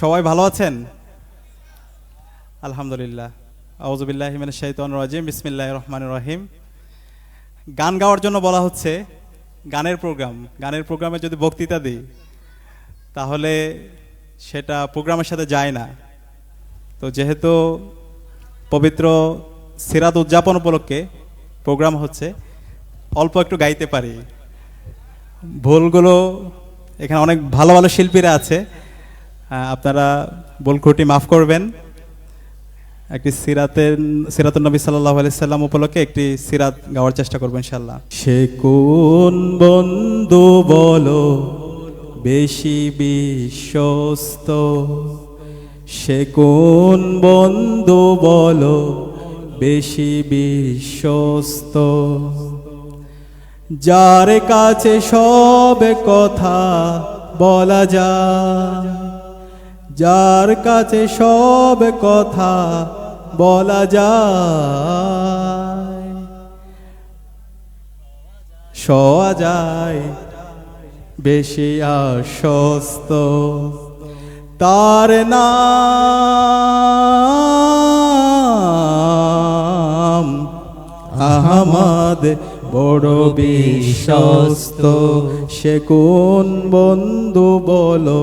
সবাই ভালো আছেন? আলহামদুলিল্লাহ। আউজুবিল্লাহ হিমেন শাহিতান রাজিম। বিসমিল্লাহ রহমান রহিম। গান গাওয়ার জন্য বলা হচ্ছে গানের প্রোগ্রাম। গানের প্রোগ্রামে যদি বক্তৃতা দিই, তাহলে সেটা প্রোগ্রামের সাথে যায় না। তো যেহেতু পবিত্র সিরাত উদযাপন উপলক্ষে প্রোগ্রাম হচ্ছে, অল্প একটু গাইতে পারি। ভুলগুলো এখানে অনেক ভালো ভালো শিল্পীরা আছে। আপনারা ত্রুটি মাফ করবেন। একটি সিরাতের সিরাতুল নবী সাল্লাহ সাল্লাম উপলক্ষে একটি সিরাত গাওয়ার চেষ্টা করব ইনশাল্লাহ সে কোন বন্ধু বলো, বেশি বিশ্বস্ত? সে কোন বন্ধু বলো, বেশি বিশ্বস্ত? যার কাছে সব কথা বলা যায় যার কাছে সব কথা বলা যায় শোয়া যায়, বেশি আশ্বস্ত। তার নাম আহমদ বড় বিশ্বস্ত। সে কোন বন্ধু বলো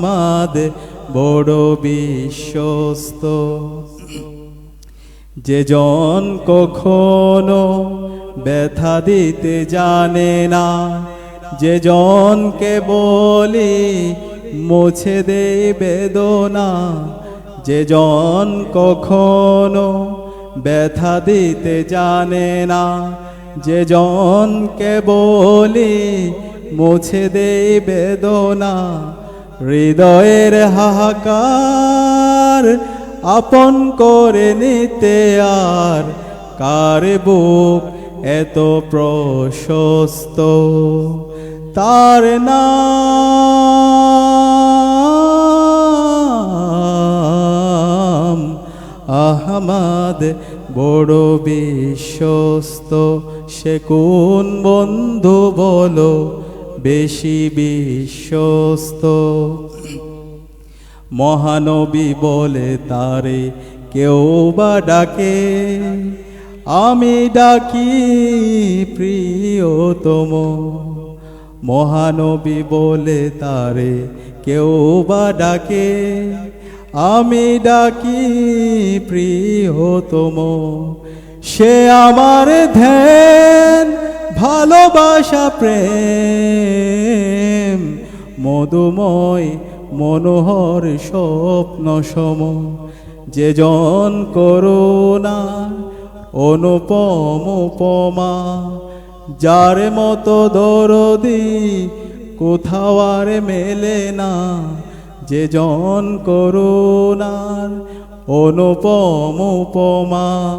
আহমাদ বড় বিশ্বস্ত। যে জন কখনো ব্যথা দিতে জানে না যে জনকে বলি মুছে দে বেদনা যে জন কখনো ব্যথা দিতে জানে না যে জনকে বলি মুছে দে বেদনা হৃদয়ের হাহাকার আপন করে নিতে আর কার বুক এত প্রশস্ত? তার নাম আহমদ, বড় বিশ্বস্ত। সে কোন বন্ধু বলো? বেশি বিশ্বস্ত। মহানবী বলে তারে কেউ বা ডাকে। আমি ডাকি প্রিয়তম। মহানবী বলে তারে কেউ বা ডাকে। আমি ডাকি প্রিয়তম। সে আমার ধ্যান ভালোবাসা, প্রেম, মধুময়, মনোহর, স্বপ্ন সম যে জন করুণা, অনুপম উপমা, যার মতো দরদি কোথাও আর মেলে না। যে জন করুণার অনুপম উপমা,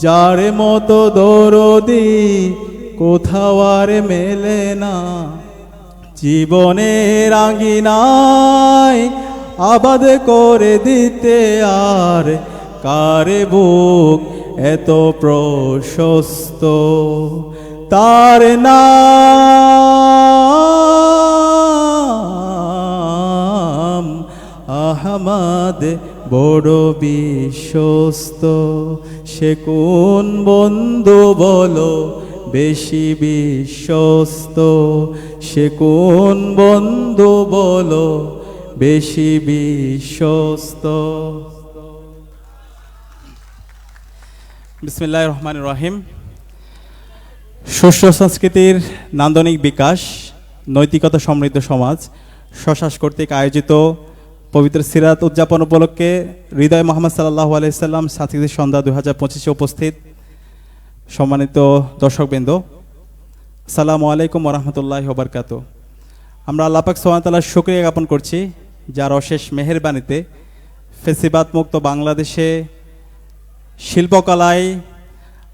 যার মতো দরদি কোথাও আর মেলে না। জীবনের আঙ্গিনায় আবাদ করে দিতে আর কারে বুক এত প্রশস্ত? তার নাম আহমদ বড় বিশ্বস্ত। সে কোন বন্ধু বলো বেশি বিশ্বস্ত, সে কোন বন্ধু বলো? বেশি বিশ্বস্ত। বিসমিল্লাহ রহমান রহিম। সুষ্ঠু সংস্কৃতির নান্দনিক বিকাশ, নৈতিকতা সমৃদ্ধ সমাজ শশাস কর্তৃক আয়োজিত পবিত্র সিরাত উদযাপন উপলক্ষে হৃদয় মোহাম্মদ সাল্লাহ আলাইসাল্লাম সাথীদের সন্ধ্যা দু হাজার পঁচিশে উপস্থিত সম্মানিত দর্শকবৃন্দ সালামু আলাইকুম রহমতুল্লাহ ওবরকাত। আমরা আল্লাপাক সোহানতাল্লাহ শুক্রিয়া জ্ঞাপন করছি, যার অশেষ মেহেরবানিতে ফেসিবাদ মুক্ত বাংলাদেশে শিল্পকলায়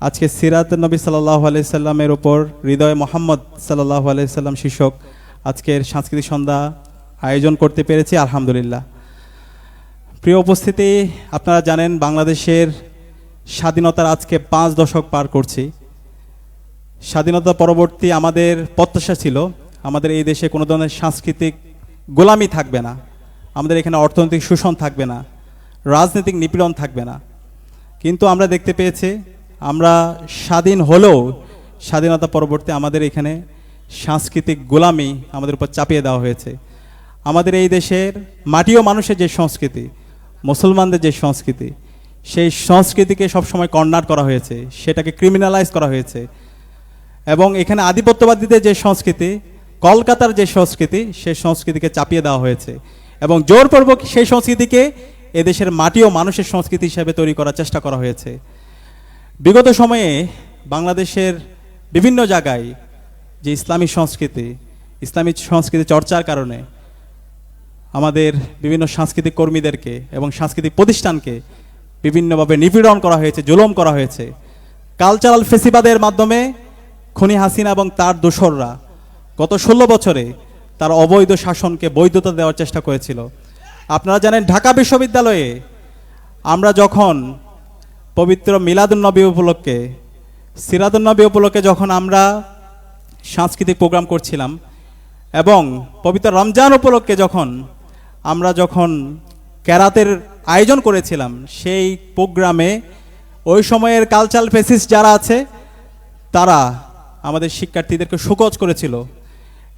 আজকে সিরাত নবী সাল্লাহ আলাইসাল্লামের ওপর হৃদয় মোহাম্মদ সাল্লাহ আলাইসাল্লাম শীর্ষক আজকের সাংস্কৃতিক সন্ধ্যা আয়োজন করতে পেরেছি, আলহামদুলিল্লাহ। প্রিয় উপস্থিতি, আপনারা জানেন বাংলাদেশের স্বাধীনতার আজকে পাঁচ দশক পার করছি। স্বাধীনতা পরবর্তী আমাদের প্রত্যাশা ছিল, আমাদের এই দেশে কোনো ধরনের সাংস্কৃতিক গোলামি থাকবে না, আমাদের এখানে অর্থনৈতিক শোষণ থাকবে না, রাজনৈতিক নিপীড়ন থাকবে না। কিন্তু আমরা দেখতে পেয়েছি, আমরা স্বাধীন হলেও স্বাধীনতা পরবর্তী আমাদের এখানে সাংস্কৃতিক গোলামি আমাদের উপর চাপিয়ে দেওয়া হয়েছে। আমাদের এই দেশের মাটিও মানুষের যে সংস্কৃতি, মুসলমানদের যে সংস্কৃতি সেই সংস্কৃতিকে সবসময় কর্নার করা হয়েছে, সেটাকে ক্রিমিনালাইজ করা হয়েছে। এবং এখানে আধিপত্যবাদীদের যে সংস্কৃতি, কলকাতার যে সংস্কৃতি সেই সংস্কৃতিকে চাপিয়ে দেওয়া হয়েছে। এবং জোরপূর্বক সেই সংস্কৃতিকে এদেশের মাটি ও মানুষের সংস্কৃতি হিসেবে তৈরি করার চেষ্টা করা হয়েছে। বিগত সময়ে বাংলাদেশের বিভিন্ন জায়গায় যে ইসলামী সংস্কৃতি ইসলামী সংস্কৃতি চর্চার কারণে আমাদের বিভিন্ন সাংস্কৃতিক কর্মীদেরকে এবং সাংস্কৃতিক প্রতিষ্ঠানকে বিভিন্নভাবে নিপীড়ন করা হয়েছে, জুলম করা হয়েছে। কালচারাল ফেসিবাদের মাধ্যমে খনি হাসিনা এবং তার দোসররা গত ষোলো বছরে তার অবৈধ শাসনকে বৈধতা দেওয়ার চেষ্টা করেছিল। আপনারা জানেন, ঢাকা বিশ্ববিদ্যালয়ে আমরা যখন পবিত্র মিলাদুন্নবী উপলক্ষে, সিরাদুন্নবী উপলক্ষে যখন আমরা সাংস্কৃতিক প্রোগ্রাম করছিলাম এবং পবিত্র রমজান উপলক্ষে যখন আমরা যখন ক্যারাতের আয়োজন করেছিলাম, সেই প্রোগ্রামে ওই সময়ের কালচারাল ফেসিস যারা আছে, তারা আমাদের শিক্ষার্থীদেরকে সুকজ করেছিল।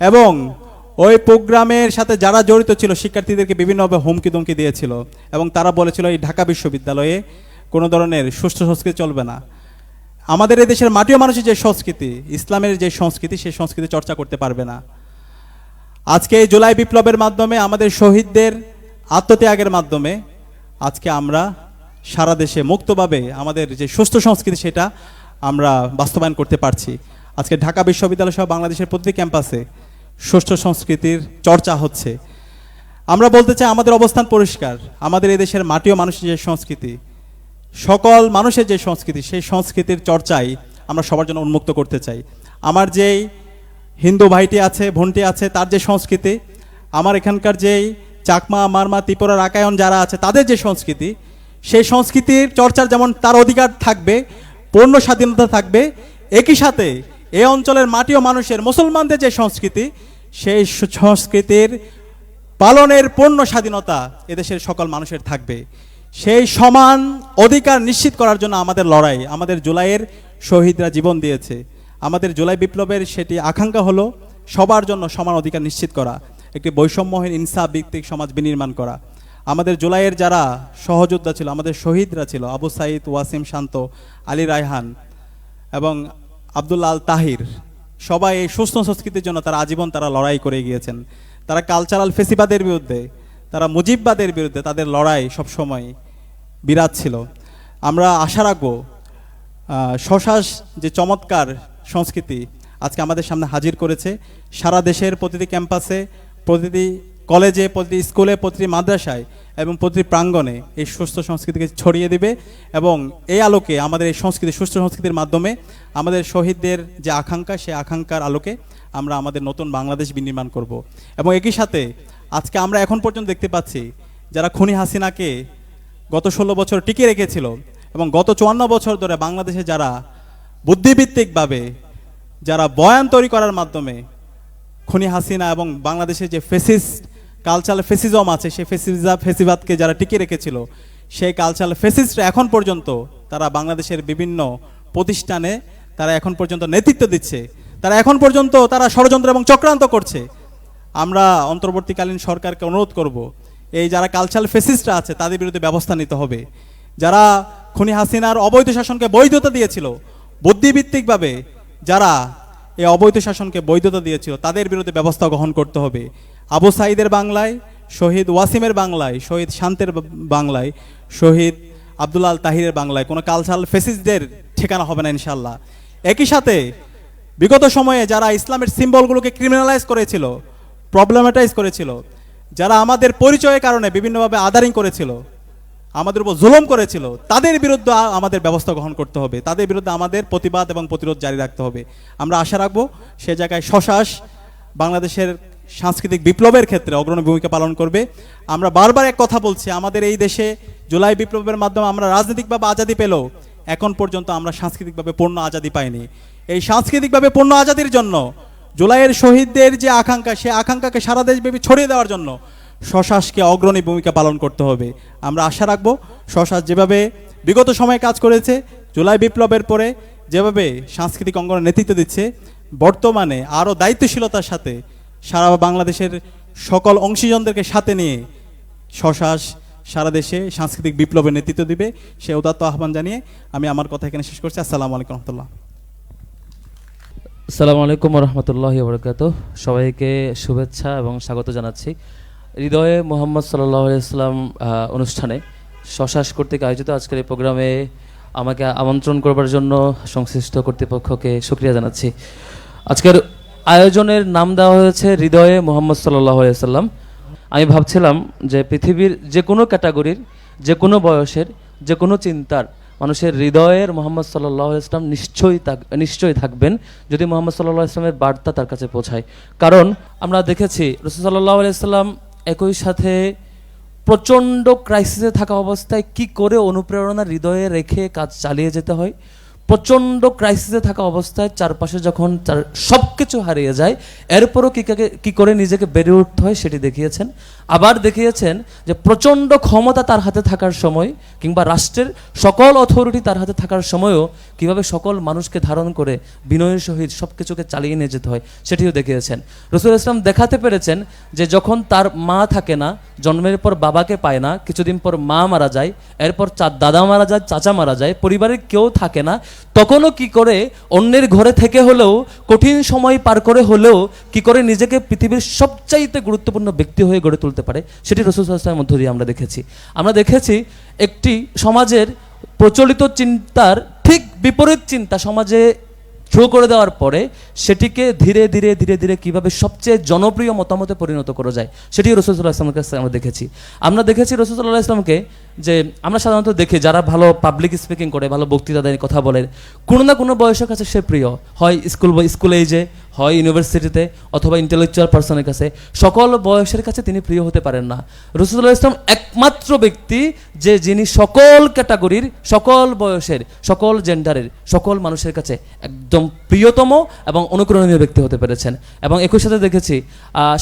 এবং ওই প্রোগ্রামের সাথে যারা জড়িত ছিল, শিক্ষার্থীদেরকে বিভিন্নভাবে হুমকি দুমকি দিয়েছিল। এবং তারা বলেছিল, এই ঢাকা বিশ্ববিদ্যালয়ে কোনো ধরনের সুষ্ঠু সংস্কৃতি চলবে না। আমাদের এই দেশের মাটিও মানুষের যে সংস্কৃতি, ইসলামের যে সংস্কৃতি, সেই সংস্কৃতি চর্চা করতে পারবে না। আজকে এই জুলাই বিপ্লবের মাধ্যমে আমাদের শহীদদের আত্মত্যাগের মাধ্যমে আজকে আমরা সারা দেশে মুক্তভাবে আমাদের যে সুস্থ সংস্কৃতি সেটা আমরা বাস্তবায়ন করতে পারছি। আজকে ঢাকা বিশ্ববিদ্যালয় সহ বাংলাদেশের প্রতিটি ক্যাম্পাসে সুষ্ঠু সংস্কৃতির চর্চা হচ্ছে। আমরা বলতে চাই আমাদের অবস্থান পরিষ্কার, আমাদের এই দেশের মাটি ও মানুষের যে সংস্কৃতি, সকল মানুষের যে সংস্কৃতি, সেই সংস্কৃতির চর্চাই আমরা সবার জন্য উন্মুক্ত করতে চাই। আমার যেই হিন্দু ভাইটি আছে, বোনটি আছে, তার যে সংস্কৃতি, আমার এখানকার যেই চাকমা, মারমা, ত্রিপুরা রাকায়ন যারা আছে, তাদের যে সংস্কৃতি, সেই সংস্কৃতির চর্চার যেমন তার অধিকার থাকবে, পূর্ণ স্বাধীনতা থাকবে, একই সাথে এই অঞ্চলের মাটি ও মানুষের, মুসলমানদের যে সংস্কৃতি, সেই সংস্কৃতির পালনের পূর্ণ স্বাধীনতা এদেশের সকল মানুষের থাকবে। সেই সমান অধিকার নিশ্চিত করার জন্য আমাদের লড়াই, আমাদের জুলাইয়ের শহীদরা জীবন দিয়েছে। আমাদের জুলাই বিপ্লবের সেটি আকাঙ্ক্ষা হলো সবার জন্য সমান অধিকার নিশ্চিত করা। একটি বৈষম্যহীন ইনসাফ ভিত্তিক সমাজ বিনির্মাণ করা। আমাদের জুলাইয়ের যারা সহযোদ্ধা ছিল, আমাদের শহীদরা ছিল, আবু সাইদ, ওয়াসিম শান্ত, আলী রায়হান এবং আবদুল্লা আল তাহির, সবাই এই সুস্থ সংস্কৃতির জন্য তারা আজীবন তারা লড়াই করে গিয়েছেন। তারা কালচারাল ফেসিবাদের বিরুদ্ধে, তারা মুজিববাদের বিরুদ্ধে তাদের লড়াই সবসময় বিরাট ছিল। আমরা আশা রাখব শশাস যে চমৎকার সংস্কৃতি আজকে আমাদের সামনে হাজির করেছে। সারা দেশের প্রতিটি ক্যাম্পাসে প্রতিটি কলেজে, প্রতিটি স্কুলে, প্রতিটি মাদ্রাসায় এবং প্রতিটি প্রাঙ্গণে এই সুস্থ সংস্কৃতিকে ছড়িয়ে দিবে এবং এই আলোকে, আমাদের এই সংস্কৃতি, সুস্থ সংস্কৃতির মাধ্যমে আমাদের শহীদদের যে আকাঙ্ক্ষা, সেই আকাঙ্ক্ষার আলোকে আমরা আমাদের নতুন বাংলাদেশ বিনির্মাণ করব। এবং একই সাথে আজকে আমরা এখন পর্যন্ত দেখতে পাচ্ছি যারা খুনি হাসিনাকে গত ষোলো বছর টিকে রেখেছিল এবং গত চুয়ান্ন বছর ধরে বাংলাদেশে যারা বুদ্ধিভিত্তিকভাবে যারা বয়ান তৈরি করার মাধ্যমে খুনি হাসিনা এবং বাংলাদেশের যে ফেসিস কালচারাল ফেসিজম আছে, সেই ফেসিজা ফেসিবাদকে যারা টিকিয়ে রেখেছিল, সেই কালচারাল ফেসিস্টরা এখন পর্যন্ত তারা বাংলাদেশের বিভিন্ন প্রতিষ্ঠানে তারা এখন পর্যন্ত নেতৃত্ব দিচ্ছে। তারা এখন পর্যন্ত তারা ষড়যন্ত্র এবং চক্রান্ত করছে। আমরা অন্তর্বর্তীকালীন সরকারকে অনুরোধ করব, এই যারা কালচারাল ফেসিস্টরা আছে, তাদের বিরুদ্ধে ব্যবস্থা নিতে হবে। যারা খুনি হাসিনার অবৈধ শাসনকে বৈধতা দিয়েছিল বুদ্ধিভিত্তিকভাবে যারা এই অবৈধ শাসনকে বৈধতা দিয়েছিল, তাদের বিরুদ্ধে ব্যবস্থা গ্রহণ করতে হবে। আবু সাইদের বাংলায়, শহীদ ওয়াসিমের বাংলায়, শহীদ শান্তের বাংলায়, শহীদ আব্দুল্লাহ আল তাহিরের বাংলায় কোনো কালচারাল ফেসিসদের ঠিকানা হবে না ইনশাল্লাহ একই সাথে বিগত সময়ে যারা ইসলামের সিম্বলগুলোকে ক্রিমিনালাইজ করেছিল প্রবলেমেটাইজ করেছিল, যারা আমাদের পরিচয়ের কারণে বিভিন্নভাবে আদারিং করেছিল আমাদের উপর জুলুম করেছিল, তাদের বিরুদ্ধে আমাদের ব্যবস্থা গ্রহণ করতে হবে। তাদের বিরুদ্ধে আমাদের প্রতিবাদ এবং প্রতিরোধ জারি রাখতে হবে। আমরা আশা রাখব সে জায়গায় শশাস বাংলাদেশের সাংস্কৃতিক বিপ্লবের ক্ষেত্রে অগ্রণী ভূমিকা পালন করবে। আমরা বারবার এক কথা বলছি, আমাদের এই দেশে জুলাই বিপ্লবের মাধ্যমে আমরা রাজনৈতিকভাবে আজাদি পেলেও এখন পর্যন্ত আমরা সাংস্কৃতিকভাবে পূর্ণ আজাদি পাইনি। এই সাংস্কৃতিকভাবে পূর্ণ আজাদির জন্য, জুলাইয়ের শহীদদের যে আকাঙ্ক্ষা, সে আকাঙ্ক্ষাকে সারা দেশব্যাপী ছড়িয়ে দেওয়ার জন্য শশাসকে অগ্রণী ভূমিকা পালন করতে হবে। আমরা আশা রাখব শশাস যেভাবে বিগত সময়ে কাজ করেছে, জুলাই বিপ্লবের পরে যেভাবে সাংস্কৃতিক অঙ্গনে নেতৃত্ব দিচ্ছে, বর্তমানে আরও দায়িত্বশীলতার সাথে সারা বাংলাদেশের সকল অংশীজনদেরকে সাথে নিয়ে শশাস সারা দেশে সাংস্কৃতিক বিপ্লবের নেতৃত্ব দিবে, সে উদাত্ত আহ্বান জানিয়ে আমি আমার কথা এখানে শেষ করছি। আসসালামু আলাইকুম রহমতুল্লাহ। আসসালামু আলাইকুম রহমতুল্লাহ বরকাত সবাইকে শুভেচ্ছা এবং স্বাগত জানাচ্ছি। হৃদয়ে মোহাম্মদ সাল্লাহ ইসলাম অনুষ্ঠানে শশাস কর্তৃক আয়োজিত আজকের এই প্রোগ্রামে আমাকে আমন্ত্রণ করবার জন্য সংশ্লিষ্ট কর্তৃপক্ষকে সুক্রিয়া জানাচ্ছি। আজকের আয়োজনের নাম দেওয়া হয়েছে হৃদয়ে মোহাম্মদ সাল্লাহ সাল্লাম আমি ভাবছিলাম যে পৃথিবীর যে কোনো ক্যাটাগরির যে কোনো বয়সের যে কোনো চিন্তার মানুষের হৃদয়ের মোহাম্মদ সাল্লাহ ইসলাম নিশ্চয়ই নিশ্চয়ই থাকবেন যদি মোহাম্মদ সাল্লাহ ইসলামের বার্তা তার কাছে পৌঁছায়। কারণ আমরা দেখেছি রসুল সাল্লাহ ইসলাম একই সাথে প্রচণ্ড ক্রাইসিসে থাকা অবস্থায় কি করে অনুপ্রেরণা হৃদয়ে রেখে কাজ চালিয়ে যেতে হয়? প্রচণ্ড ক্রাইসিসে থাকা অবস্থায় চারপাশে যখন চার সব কিছু হারিয়ে যায়, এরপরও কী কি করে নিজেকে বেড়ে উঠতে হয় সেটি দেখিয়েছেন। আবার দেখিয়েছেন যে প্রচণ্ড ক্ষমতা তার হাতে থাকার সময় কিংবা রাষ্ট্রের সকল অথরিটি তার হাতে থাকার সময়ও কীভাবে সকল মানুষকে ধারণ করে বিনয়ের সহিত সব কিছুকে চালিয়ে নিয়ে যেতে হয় সেটিও দেখিয়েছেন। রসুল ইসলাম দেখাতে পেরেছেন যে যখন তার মা থাকে না, জন্মের পর বাবাকে পায় না, কিছুদিন পর মা মারা যায়, এরপর চা, দাদা মারা যায়, চাচা মারা যায়, পরিবারের কেউ থাকে না তখনও কি করে অন্যের ঘরে থেকে হলেও, কঠিন সময় পার করে হলেও, কি করে নিজেকে পৃথিবীর সবচাইতে গুরুত্বপূর্ণ ব্যক্তি হয়ে গড়ে তুলতে পারে? সেটি রসুল ইসলামের মধ্য দিয়ে আমরা দেখেছি। আমরা দেখেছি একটি সমাজের প্রচলিত চিন্তার ঠিক বিপরীত চিন্তা সমাজে থ্রো করে দেওয়ার পরে, সেটিকে ধীরে ধীরে ধীরে ধীরে কীভাবে সবচেয়ে জনপ্রিয় মতামতে পরিণত করা যায় সেটি রসুল্লাহ ইসলামের কাছে আমরা দেখেছি। আমরা দেখেছি রসুল্লাহ ইসলামকে যে আমরা সাধারণত দেখি যারা ভালো পাবলিক স্পিকিং করে, ভালো বক্তৃতা দেয়, কথা বলে, কোনো না কোনো বয়সের কাছে সে প্রিয়। হয় স্কুল স্কুল এজে হয় ইউনিভার্সিটিতে অথবা ইন্টেলেকচুয়াল পার্সনের কাছে। সকল বয়সের কাছে তিনি প্রিয় হতে পারেন না। রসুল্লাহ ইসলাম একমাত্র ব্যক্তি যে যিনি সকল ক্যাটাগরির সকল বয়সের, সকল জেন্ডারের সকল মানুষের কাছে একদম প্রিয়তম এবং অনুকরণীয় ব্যক্তি হতে পেরেছেন। এবং একই সাথে দেখেছি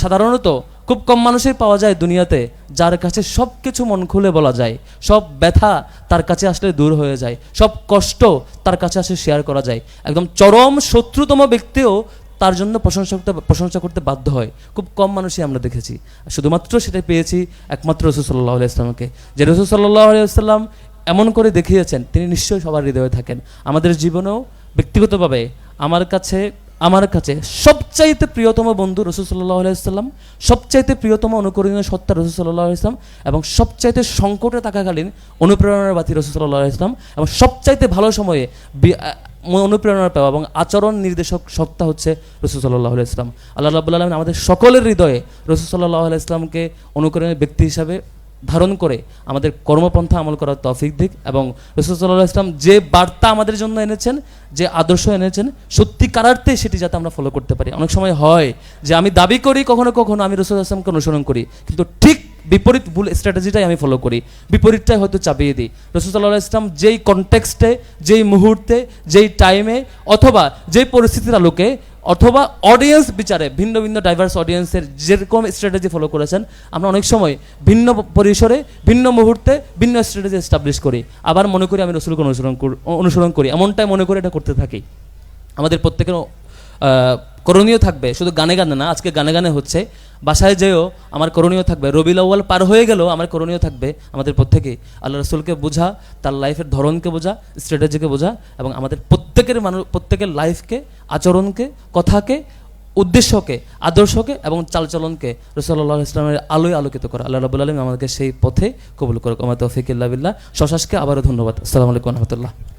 সাধারণত খুব কম মানুষই পাওয়া যায় দুনিয়াতে যার কাছে সব কিছু মন খুলে বলা যায়। সব ব্যথা তার কাছে আসলে দূর হয়ে যায়। সব কষ্ট তার কাছে আসলে শেয়ার করা যায়। একদম চরম শত্রুতম ব্যক্তিও তার জন্য প্রশংসা করতে প্রশংসা করতে বাধ্য হয়। খুব কম মানুষই আমরা দেখেছি। শুধুমাত্র সেটা পেয়েছি একমাত্র রসুল সাল্লাহ আলাইসলামকে যে রসুল সাল্লাহ আলাইসাল্লাম এমন করে দেখিয়েছেন, তিনি নিশ্চয়ই সবার হৃদয়ে থাকেন। আমাদের জীবনেও ব্যক্তিগতভাবে আমার কাছে আমার কাছে সবচাইতে প্রিয়তম বন্ধু রসুল সাল্লাহ আলাইসাল্লাম সবচাইতে প্রিয়তম অনুকরণীয় সত্তা রসুল সাল্লাহ ইসলাম এবং সবচাইতে সংকটে থাকাকালীন অনুপ্রেরণার বাতি রসুল সাল্লাহ ইসলাম এবং সবচাইতে ভালো সময়ে অনুপ্রেরণা পাওয়া এবং আচরণ নির্দেশক সত্তা হচ্ছে রসুল সাল্লাহ ইসলাম আল্লাহ রাবুল্লাহ আমাদের সকলের হৃদয়ে রসুল সাল্লাহ ইসলামকে অনুকরণের ব্যক্তি হিসাবে ধারণ করে আমাদের কর্মপন্থা আমল করার তফিক দিক এবং রসুল্লাহ সাল্লাহ ইসলাম যে বার্তা আমাদের জন্য এনেছেন, যে আদর্শ এনেছেন, সত্যিকারার্থে সেটি যাতে আমরা ফলো করতে পারি। অনেক সময় হয় যে আমি দাবি করি, কখনো কখনো আমি রসুল আসলামকে অনুসরণ করি। কিন্তু ঠিক বিপরীত ভুল স্ট্র্যাটেজিটাই আমি ফলো করি। বিপরীতটাই হয়তো চাপিয়ে দিই। রসুল সাল্লাহ ইসলাম যেই কনটেক্সটে যেই মুহূর্তে, যেই টাইমে অথবা যেই পরিস্থিতির আলোকে, অথবা অডিয়েন্স বিচারে, ভিন্ন ভিন্ন ডাইভার্স অডিয়েন্সের যেরকম স্ট্র্যাটেজি ফলো করেছেন, আমরা অনেক সময় ভিন্ন পরিসরে, ভিন্ন মুহূর্তে, ভিন্ন স্ট্র্যাটেজি এস্টাবলিশ করি। আবার মনে করি আমি রসুলকে অনুসরণ অনুসরণ করি। এমনটাই মনে করে এটা করতে থাকি। আমাদের প্রত্যেকের করণীয় থাকবে, শুধু গানে গানে না, আজকে গানে গানে হচ্ছে, বাসায় যেও আমার করণীয় থাকবে। রবিল আউ্য়াল পার হয়ে গেলেও আমার করণীয় থাকবে আমাদের প্রত্যেকেই আল্লাহ রসুলকে বোঝা, তার লাইফের ধরনকে বোঝা, স্ট্র্যাটেজিকে বোঝা এবং আমাদের প্রত্যেকের মানুষ প্রত্যেকের লাইফকে, আচরণকে, কথাকে, উদ্দেশ্যকে, আদর্শকে এবং চালচলনকে রসল্লাহ ইসলামের আলোয় আলোকিত করা। আল্লাহ রাবুল আলম আমাদেরকে সেই পথে কবুল করুক। আমার তৌফিক বিল্লাহ। শশাসকে আবারও ধন্যবাদ। আসসালামু আলাইকুম রহমতুল্লাহ।